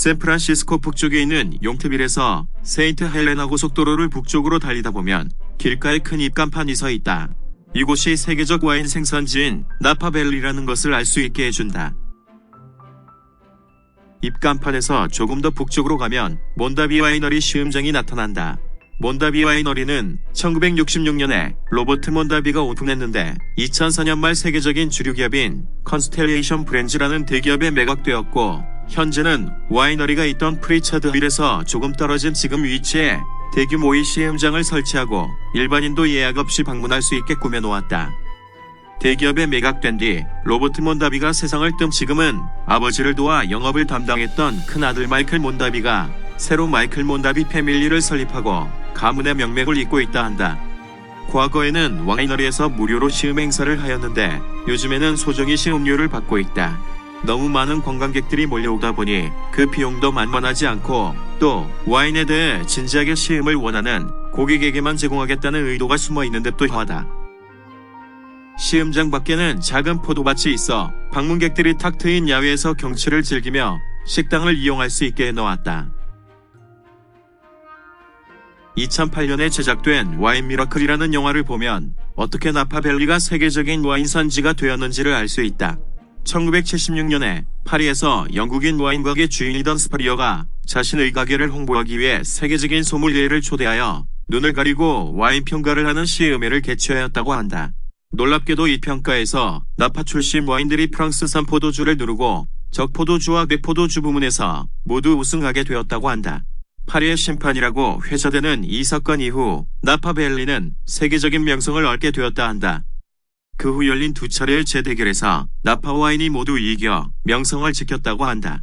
샌프란시스코 북쪽에 있는 용트빌에서 세인트 헬레나 고속도로를 북쪽으로 달리다 보면 길가에 큰 입간판이 서 있다. 이곳이 세계적 와인 생산지인 나파밸리라는 것을 알 수 있게 해준다. 입간판에서 조금 더 북쪽으로 가면 몬다비 와이너리 시음장이 나타난다. 몬다비 와이너리는 1966년에 로버트 몬다비가 오픈했는데 2004년 말 세계적인 주류 기업인 컨스텔레이션 브랜즈라는 대기업에 매각되었고 현재는 와이너리가 있던 프리처드 윌에서 조금 떨어진 지금 위치에 대규모의 시음장을 설치하고 일반인도 예약 없이 방문할 수 있게 꾸며놓았다. 대기업에 매각된 뒤 로버트 몬다비가 세상을 뜸 지금은 아버지를 도와 영업을 담당했던 큰아들 마이클 몬다비가 새로 마이클 몬다비 패밀리를 설립하고 가문의 명맥을 잇고 있다 한다. 과거에는 와이너리에서 무료로 시음 행사를 하였는데 요즘에는 소정의 시음료를 받고 있다. 너무 많은 관광객들이 몰려오다 보니 그 비용도 만만하지 않고 또 와인에 대해 진지하게 시음을 원하는 고객에게만 제공하겠다는 의도가 숨어 있는 듯도 하다. 시음장 밖에는 작은 포도밭이 있어 방문객들이 탁 트인 야외에서 경치를 즐기며 식당을 이용할 수 있게 해놓았다. 2008년에 제작된 와인 미러클이라는 영화를 보면 어떻게 나파밸리가 세계적인 와인 산지가 되었는지를 알 수 있다. 1976년에 파리에서 영국인 와인 가게 주인이던 스파리어가 자신의 가게를 홍보하기 위해 세계적인 소믈리에를 초대하여 눈을 가리고 와인 평가를 하는 시음회를 개최하였다고 한다. 놀랍게도 이 평가에서 나파 출신 와인들이 프랑스산 포도주를 누르고 적포도주와 백포도주 부문에서 모두 우승하게 되었다고 한다. 파리의 심판이라고 회자되는 이 사건 이후 나파 벨리는 세계적인 명성을 얻게 되었다 한다. 그 후 열린 두 차례의 재대결에서 나파 와인이 모두 이겨 명성을 지켰다고 한다.